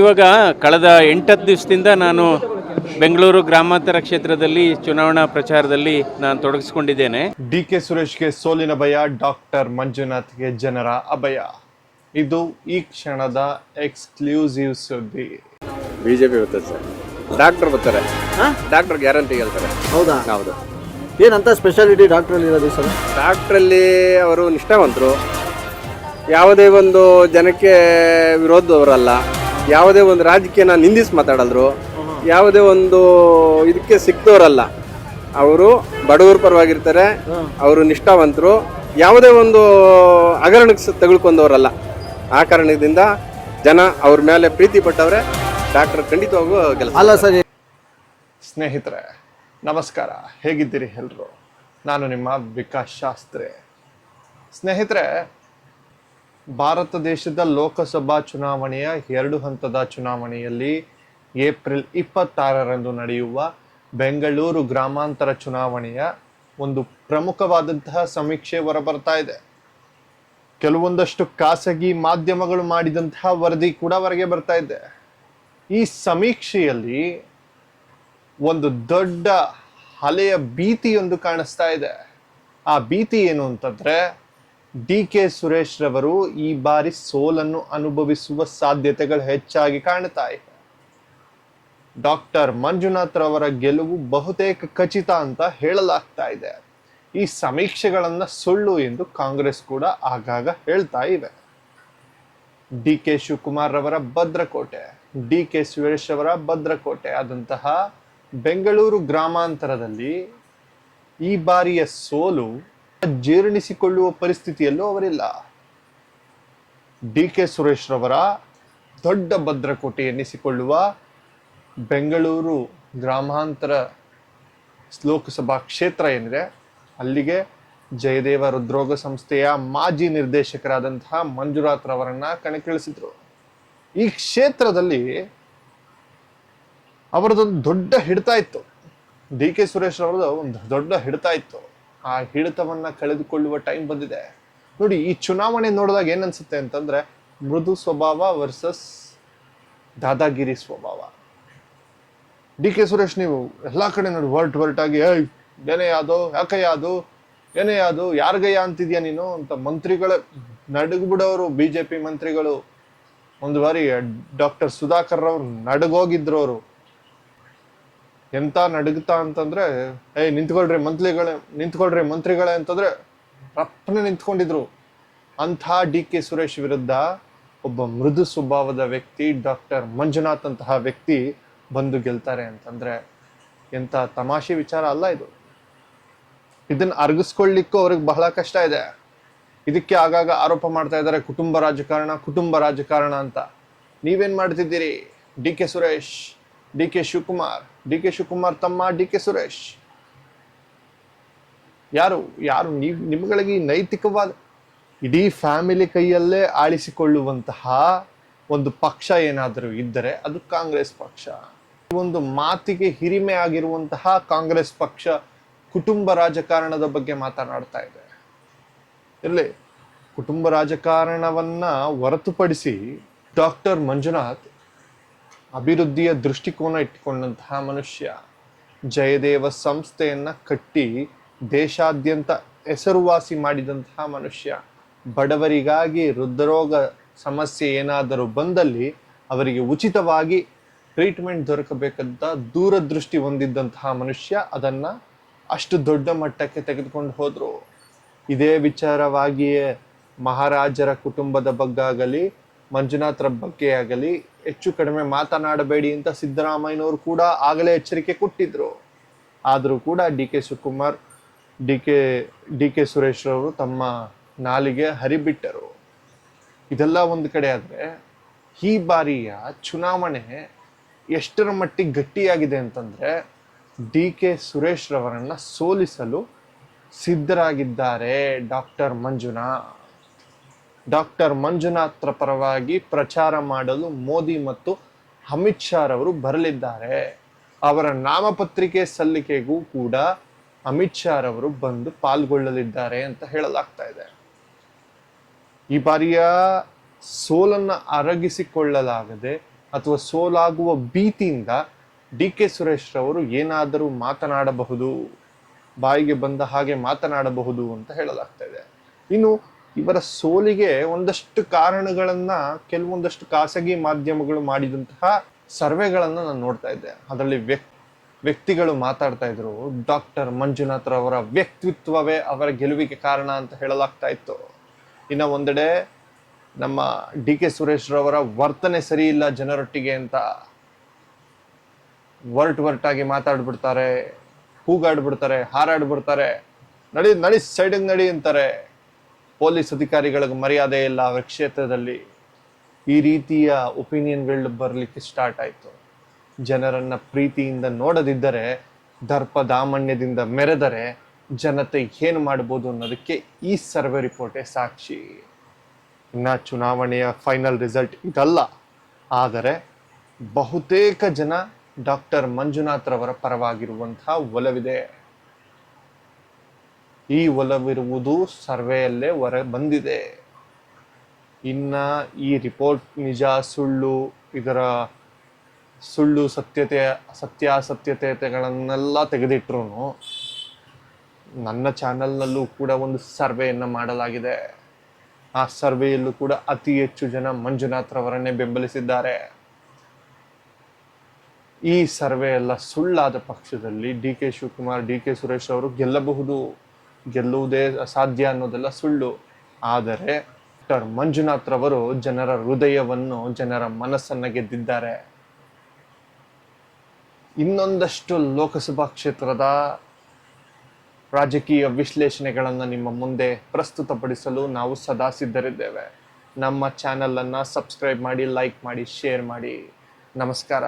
ಇವಾಗ ಕಳೆದ ಎಂಟತ್ತು ದಿವಸದಿಂದ ನಾನು ಬೆಂಗಳೂರು ಗ್ರಾಮಾಂತರ ಕ್ಷೇತ್ರದಲ್ಲಿ ಚುನಾವಣಾ ಪ್ರಚಾರದಲ್ಲಿ ನಾನು ತೊಡಗಿಸಿಕೊಂಡಿದ್ದೇನೆ. ಡಿ ಕೆ ಸುರೇಶ್ಗೆ ಸೋಲಿನ ಭಯ ಡಾಕ್ಟರ್ ಮಂಜುನಾಥ್ಗೆ ಜನರ ಅಭಯ. ಇದು ಈ ಕ್ಷಣದ ಎಕ್ಸ್ಕ್ಲೂಸಿವ್ ಸುದ್ದಿ. ಬಿಜೆಪಿ ಬರ್ತದೆ ಸರ್. ಡಾಕ್ಟರ್ ಬರ್ತಾರೆ. ಡಾಕ್ಟರ್ ಗ್ಯಾರಂಟಿ ಹೇಳ್ತಾರೆ. ಹೌದಾ? ಹೌದು. ಏನಂತ ಸ್ಪೆಷಾಲಿಟಿ ಡಾಕ್ಟ್ರಲ್ಲಿ ಇರೋದು ಸರ್ ಡಾಕ್ಟ್ರಲ್ಲಿ ಅವರು ನಿಷ್ಠಾವಂತರು. ಯಾವುದೇ ಒಂದು ಜನಕ್ಕೆ ವಿರೋಧದವರಲ್ಲ. ಯಾವುದೇ ಒಂದು ರಾಜಕೀಯನ ನಿಂದಿಸಿ ಮಾತಾಡಿದ್ರು ಯಾವುದೇ ಒಂದು ಇದಕ್ಕೆ ಸಿಕ್ತವರಲ್ಲ. ಅವರು ಬಡವರ ಪರವಾಗಿರ್ತಾರೆ ಅವರು ನಿಷ್ಠಾವಂತರು ಯಾವುದೇ ಒಂದು ಹಗರಣಕ್ಕೆ ಸ- ತೆಗೆದುಕೊಂಡವರಲ್ಲ. ಆ ಕಾರಣದಿಂದ ಜನ ಅವ್ರ ಮೇಲೆ ಪ್ರೀತಿ ಪಟ್ಟವ್ರೆ ಡಾಕ್ಟರ್ ಖಂಡಿತವಾಗೂ ಕೆಲಸ ಅಲ್ಲ ಸರ್ ಸ್ನೇಹಿತರೆ ನಮಸ್ಕಾರ. ಹೇಗಿದ್ದೀರಿ ಎಲ್ಲರೂ ನಾನು ನಿಮ್ಮ ವಿಕಾಸ್ ಶಾಸ್ತ್ರಿ. ಸ್ನೇಹಿತರೆ ಭಾರತ ದೇಶದ ಲೋಕಸಭಾ ಚುನಾವಣೆಯ ಎರಡು ಹಂತದ ಚುನಾವಣೆಯಲ್ಲಿ ಏಪ್ರಿಲ್ ಇಪ್ಪತ್ತಾರರಂದು ನಡೆಯುವ ಬೆಂಗಳೂರು ಗ್ರಾಮಾಂತರ ಚುನಾವಣೆಯ ಒಂದು ಪ್ರಮುಖವಾದಂತಹ ಸಮೀಕ್ಷೆ ಹೊರಬರ್ತಾ ಇದೆ. ಕೆಲವೊಂದಷ್ಟು ಖಾಸಗಿ ಮಾಧ್ಯಮಗಳು ಮಾಡಿದಂತಹ ವರದಿ ಕೂಡ ಹೊರಗೆ ಬರ್ತಾ ಇದೆ. ಈ ಸಮೀಕ್ಷೆಯಲ್ಲಿ ಒಂದು ದೊಡ್ಡ ಅಲೆಯ ಭೀತಿಯೊಂದು ಕಾಣಿಸ್ತಾ ಇದೆ. ಆ ಭೀತಿ ಏನು ಅಂತಂದ್ರೆ ಡಿ ಕೆ ಸುರೇಶ್ ರವರು ಈ ಬಾರಿ ಸೋಲನ್ನು ಅನುಭವಿಸುವ ಸಾಧ್ಯತೆಗಳು ಹೆಚ್ಚಾಗಿ ಕಾಣ್ತಾ ಇದೆ ಡಾಕ್ಟರ್ ಮಂಜುನಾಥ್ ರವರ ಗೆಲುವು ಬಹುತೇಕ ಖಚಿತ ಅಂತ ಹೇಳಲಾಗ್ತಾ ಇದೆ ಈ ಸಮೀಕ್ಷೆಗಳನ್ನ ಸುಳ್ಳು ಎಂದು ಕಾಂಗ್ರೆಸ್ ಕೂಡ ಆಗಾಗ ಹೇಳ್ತಾ ಇವೆ ಡಿ ಕೆ ಶಿವಕುಮಾರ್ ರವರ ಭದ್ರಕೋಟೆ, ಡಿ ಕೆ ಸುರೇಶ್ ಅವರ ಭದ್ರಕೋಟೆ ಆದಂತಹ ಬೆಂಗಳೂರು ಗ್ರಾಮಾಂತರದಲ್ಲಿ ಈ ಬಾರಿಯ ಸೋಲು ಜೀರ್ಣಿಸಿಕೊಳ್ಳುವ ಪರಿಸ್ಥಿತಿಯಲ್ಲೂ ಅವರಿಲ್ಲ. ಡಿ ಕೆ ಸುರೇಶ್ ರವರ ದೊಡ್ಡ ಭದ್ರಕೋಟೆ ಎನ್ನಿಸಿಕೊಳ್ಳುವ ಬೆಂಗಳೂರು ಗ್ರಾಮಾಂತರ ಲೋಕಸಭಾ ಕ್ಷೇತ್ರ ಏನಿದೆ, ಅಲ್ಲಿಗೆ ಜಯದೇವ ಹೃದ್ರೋಗ ಸಂಸ್ಥೆಯ ಮಾಜಿ ನಿರ್ದೇಶಕರಾದಂತಹ ಮಂಜುನಾಥ್ ರವರನ್ನ ಕಣಕ್ಕಿಳಿಸಿದ್ರು. ಈ ಕ್ಷೇತ್ರದಲ್ಲಿ ಅವರದೊಂದು ದೊಡ್ಡ ಹಿಡಿತ ಇತ್ತು. ಡಿ ಕೆ ಸುರೇಶ್ ಅವರದ್ದು ಒಂದು ದೊಡ್ಡ ಹಿಡಿತ ಇತ್ತು. ಆ ಹಿಡಿತವನ್ನ ಕಳೆದುಕೊಳ್ಳುವ ಟೈಮ್ ಬಂದಿದೆ. ನೋಡಿ, ಈ ಚುನಾವಣೆ ನೋಡಿದಾಗ ಏನನ್ಸುತ್ತೆ ಅಂತಂದರೆ, ಮೃದು ಸ್ವಭಾವ ವರ್ಸಸ್ ದಾದಾಗಿರಿ ಸ್ವಭಾವ. ಡಿ ಕೆ ಸುರೇಶ್ ನೀವು ಎಲ್ಲ ಕಡೆ ನೋಡಿ ವರ್ಟ್ ವರ್ಟ್ ಆಗಿ ಏಯ್, ಏನೇ ಯಾವುದು ಯಾಕಯ್ಯ ಅದು, ಏನೇ ಅದು, ಯಾರಿಗಯ್ಯ ಅಂತಿದ್ಯಾ ನೀನು? ಅಂತ ಮಂತ್ರಿಗಳ ನಡುಗ್ಬಿಡೋರು, ಬಿಜೆಪಿ ಮಂತ್ರಿಗಳು. ಒಂದು ಬಾರಿ ಡಾಕ್ಟರ್ ಸುಧಾಕರ್ ಅವ್ರು ನಡಗೋಗಿದ್ರು ಅವರು. ಎಂತ ನಡುಗ್ತಾ ಅಂತಂದ್ರೆ ಏಯ್ ನಿಂತ್ಕೊಳ್ರಿ ಮಂತ್ರಿಗಳೇ ನಿಂತ್ಕೊಳ್ರಿ ಮಂತ್ರಿಗಳೇ ಅಂತಂದ್ರೆ ರಪ್ಪನೆ ನಿಂತ್ಕೊಂಡಿದ್ರು. ಅಂಥ ಡಿ ಕೆ ಸುರೇಶ್ ವಿರುದ್ಧ ಒಬ್ಬ ಮೃದು ಸ್ವಭಾವದ ವ್ಯಕ್ತಿ, ಡಾಕ್ಟರ್ ಮಂಜುನಾಥ್ ಅಂತಹ ವ್ಯಕ್ತಿ ಬಂದು ಗೆಲ್ತಾರೆ ಅಂತಂದ್ರೆ ಎಂಥ ತಮಾಷೆ ವಿಚಾರ ಅಲ್ಲ ಇದು. ಇದನ್ನ ಅರ್ಗಿಸ್ಕೊಳ್ಳಿಕ್ಕೂ ಅವ್ರಿಗೆ ಬಹಳ ಕಷ್ಟ ಇದೆ. ಇದಕ್ಕೆ ಆಗಾಗ ಆರೋಪ ಮಾಡ್ತಾ ಇದ್ದಾರೆ, ಕುಟುಂಬ ರಾಜಕಾರಣ ಕುಟುಂಬ ರಾಜಕಾರಣ ಅಂತ. ನೀವೇನ್ ಮಾಡ್ತಿದ್ದೀರಿ? D K Suresh D K Shivakumar D K Shivakumar ತಮ್ಮ ಡಿ ಕೆ ಸುರೇಶ್ ಯಾರು ಯಾರು ನೀವು ನಿಮ್ಗಳಿಗೆ ನೈತಿಕವಾದ, ಇಡೀ ಫ್ಯಾಮಿಲಿ ಕೈಯಲ್ಲೇ ಆಳಿಸಿಕೊಳ್ಳುವಂತಹ ಒಂದು ಪಕ್ಷ ಏನಾದರೂ ಇದ್ದರೆ ಅದು ಕಾಂಗ್ರೆಸ್ ಪಕ್ಷ. ಒಂದು ಮಾತಿಗೆ ಹಿರಿಮೆ ಆಗಿರುವಂತಹ ಕಾಂಗ್ರೆಸ್ ಪಕ್ಷ ಕುಟುಂಬ ರಾಜಕಾರಣದ ಬಗ್ಗೆ ಮಾತನಾಡ್ತಾ ಇದೆ. ಇರಲಿ, ಕುಟುಂಬ ರಾಜಕಾರಣವನ್ನ ಹೊರತುಪಡಿಸಿ ಡಾಕ್ಟರ್ ಮಂಜುನಾಥ್ ಅಭಿವೃದ್ಧಿಯ ದೃಷ್ಟಿಕೋನ ಇಟ್ಟುಕೊಂಡಂತಹ ಮನುಷ್ಯ ಜಯದೇವ ಸಂಸ್ಥೆಯನ್ನ ಕಟ್ಟಿ ದೇಶಾದ್ಯಂತ ಹೆಸರುವಾಸಿ ಮಾಡಿದಂತಹ ಮನುಷ್ಯ. ಬಡವರಿಗಾಗಿ ಹೃದ್ರೋಗ ಸಮಸ್ಯೆ ಏನಾದರೂ ಬಂದಲ್ಲಿ ಅವರಿಗೆ ಉಚಿತವಾಗಿ ಟ್ರೀಟ್ಮೆಂಟ್ ದೊರಕಬೇಕಂತ ದೂರದೃಷ್ಟಿ ಹೊಂದಿದ್ದಂತಹ ಮನುಷ್ಯ ಅದನ್ನ ಅಷ್ಟು ದೊಡ್ಡ ಮಟ್ಟಕ್ಕೆ ತೆಗೆದುಕೊಂಡು ಹೋದರು. ಇದೇ ವಿಚಾರವಾಗಿಯೇ ಮಹಾರಾಜರ ಕುಟುಂಬದ ಬಗ್ಗಾಗಲಿ ಮಂಜುನಾಥ್ರ ಬಗ್ಗೆ ಆಗಲಿ, ಹೆಚ್ಚು ಕಡಿಮೆ ಮಾತನಾಡಬೇಡಿ ಅಂತ ಸಿದ್ದರಾಮಯ್ಯನವರು ಕೂಡ ಆಗಲೇ ಎಚ್ಚರಿಕೆ ಕೊಟ್ಟಿದ್ರು. ಆದರೂ ಕೂಡ D K Shivakumar, D K D K Suresh ರವರು ತಮ್ಮ ನಾಲಿಗೆ ಹರಿಬಿಟ್ಟರು. ಇದೆಲ್ಲ ಒಂದು ಕಡೆ ಆದರೆ, ಈ ಬಾರಿಯ ಚುನಾವಣೆ ಎಷ್ಟರ ಮಟ್ಟಿಗೆ ಗಟ್ಟಿಯಾಗಿದೆ ಅಂತಂದರೆ, ಡಿ ಕೆ ಸುರೇಶ್ ರವರನ್ನ ಸೋಲಿಸಲು ಸಿದ್ಧರಾಗಿದ್ದಾರೆ ಡಾಕ್ಟರ್ ಮಂಜುನಾಥ್. ಡಾಕ್ಟರ್ ಮಂಜುನಾಥ್ರ ಪರವಾಗಿ ಪ್ರಚಾರ ಮಾಡಲು ಮೋದಿ ಮತ್ತು ಅಮಿತ್ ಶಾ ರವರು ಬರಲಿದ್ದಾರೆ. ಅವರ ನಾಮಪತ್ರಿಕೆ ಸಲ್ಲಿಕೆಗೂ ಕೂಡ ಅಮಿತ್ ಶಾ ರವರು ಬಂದು ಪಾಲ್ಗೊಳ್ಳಲಿದ್ದಾರೆ ಅಂತ ಹೇಳಲಾಗ್ತಾ ಇದೆ. ಈ ಬಾರಿಯ ಸೋಲನ್ನ ಅರಗಿಸಿಕೊಳ್ಳಲಾಗದೆ ಅಥವಾ ಸೋಲಾಗುವ ಭೀತಿಯಿಂದ ಡಿ ಕೆ ಸುರೇಶ್ ರವರು ಏನಾದರೂ ಮಾತನಾಡಬಹುದು, ಬಾಯಿಗೆ ಬಂದ ಹಾಗೆ ಮಾತನಾಡಬಹುದು ಅಂತ ಹೇಳಲಾಗ್ತಾ ಇದೆ. ಇನ್ನು ಇವರ ಸೋಲಿಗೆ ಒಂದಷ್ಟು ಕಾರಣಗಳನ್ನ ಕೆಲವೊಂದಷ್ಟು ಖಾಸಗಿ ಮಾಧ್ಯಮಗಳು ಮಾಡಿದಂತಹ ಸರ್ವೆಗಳನ್ನು ನಾನು ನೋಡ್ತಾ ಇದ್ದೆ. ಅದರಲ್ಲಿ ವ್ಯಕ್ತಿ ವ್ಯಕ್ತಿಗಳು ಮಾತಾಡ್ತಾ ಇದ್ರು. ಡಾಕ್ಟರ್ ಮಂಜುನಾಥ್ ಅವರ ವ್ಯಕ್ತಿತ್ವವೇ ಅವರ ಗೆಲುವಿಗೆ ಕಾರಣ ಅಂತ ಹೇಳಲಾಗ್ತಾ ಇತ್ತು. ಇನ್ನ ಒಂದೆಡೆ ನಮ್ಮ ಡಿ ಕೆ ಸುರೇಶ್ ರವರ ವರ್ತನೆ ಸರಿ ಇಲ್ಲ ಜನರೊಟ್ಟಿಗೆ ಅಂತ ವರ್ಟ್ ವರ್ಟಾಗಿ ಮಾತಾಡ್ಬಿಡ್ತಾರೆ, ಕೂಗಾಡ್ಬಿಡ್ತಾರೆ, ಹಾರಾಡ್ಬಿಡ್ತಾರೆ. ನಡಿ ನಡಿ, ಸೈಡಿಗೆ ನಡಿ ಅಂತಾರೆ. ಪೊಲೀಸ್ ಅಧಿಕಾರಿಗಳಿಗೆ ಮರ್ಯಾದೆ ಇಲ್ಲ ಅವರ ಕ್ಷೇತ್ರದಲ್ಲಿ ಈ ರೀತಿಯ ಒಪಿನಿಯನ್ಗಳು ಬರಲಿಕ್ಕೆ ಸ್ಟಾರ್ಟ್ ಆಯಿತು. ಜನರನ್ನ ಪ್ರೀತಿಯಿಂದ ನೋಡದಿದ್ದರೆ, ದರ್ಪ ದಾಮಣ್ಯದಿಂದ ಮೆರೆದರೆ ಜನತೆ ಏನು ಮಾಡ್ಬೋದು ಅನ್ನೋದಕ್ಕೆ ಈ ಸರ್ವೆ ರಿಪೋರ್ಟೇ ಸಾಕ್ಷಿ. ಇನ್ನ ಚುನಾವಣೆಯ ಫೈನಲ್ ರಿಸಲ್ಟ್ ಇದಲ್ಲ. ಆದರೆ ಬಹುತೇಕ ಜನ ಡಾಕ್ಟರ್ ಮಂಜುನಾಥ್ರವರ ಪರವಾಗಿರುವಂತಹ ಒಲವಿದೆ. ಈ ಒಲವಿರುವುದು ಸರ್ವೆಯಲ್ಲೇ ಹೊರ ಬಂದಿದೆ. ಇನ್ನ ಈ ರಿಪೋರ್ಟ್ ನಿಜ, ಸುಳ್ಳು, ಇದರ ಸುಳ್ಳು ಸತ್ಯತೆ, ಸತ್ಯಾಸತ್ಯತೆಗಳನ್ನೆಲ್ಲ ತೆಗೆದಿಟ್ರು ನನ್ನ ಚಾನಲ್ನಲ್ಲೂ ಕೂಡ ಒಂದು ಸರ್ವೆಯನ್ನು ಮಾಡಲಾಗಿದೆ. ಆ ಸರ್ವೆಯಲ್ಲೂ ಕೂಡ ಅತಿ ಹೆಚ್ಚು ಜನ ಮಂಜುನಾಥ್ ರವರನ್ನೇ ಬೆಂಬಲಿಸಿದ್ದಾರೆ. ಈ ಸರ್ವೆ ಎಲ್ಲ ಸುಳ್ಳಾದ ಪಕ್ಷದಲ್ಲಿ D K Shivakumar, D K Suresh ಅವರು ಗೆಲ್ಲಬಹುದು. ಗೆಲ್ಲುವುದೇ ಅಸಾಧ್ಯ ಅನ್ನೋದೆಲ್ಲ ಸುಳ್ಳು. ಆದರೆ ಡಾಕ್ಟರ್ ಮಂಜುನಾಥ್ ರವರು ಜನರ ಹೃದಯವನ್ನು ಜನರ ಮನಸ್ಸನ್ನ ಗೆದ್ದಿದ್ದಾರೆ. ಇನ್ನೊಂದಷ್ಟು ಲೋಕಸಭಾ ಕ್ಷೇತ್ರದ ರಾಜಕೀಯ ವಿಶ್ಲೇಷಣೆಗಳನ್ನು ನಿಮ್ಮ ಮುಂದೆ ಪ್ರಸ್ತುತಪಡಿಸಲು ನಾವು ಸದಾ ಸಿದ್ಧರಿದ್ದೇವೆ. ನಮ್ಮ ಚಾನಲನ್ನು ಸಬ್ಸ್ಕ್ರೈಬ್ ಮಾಡಿ, ಲೈಕ್ ಮಾಡಿ, ಶೇರ್ ಮಾಡಿ. ನಮಸ್ಕಾರ.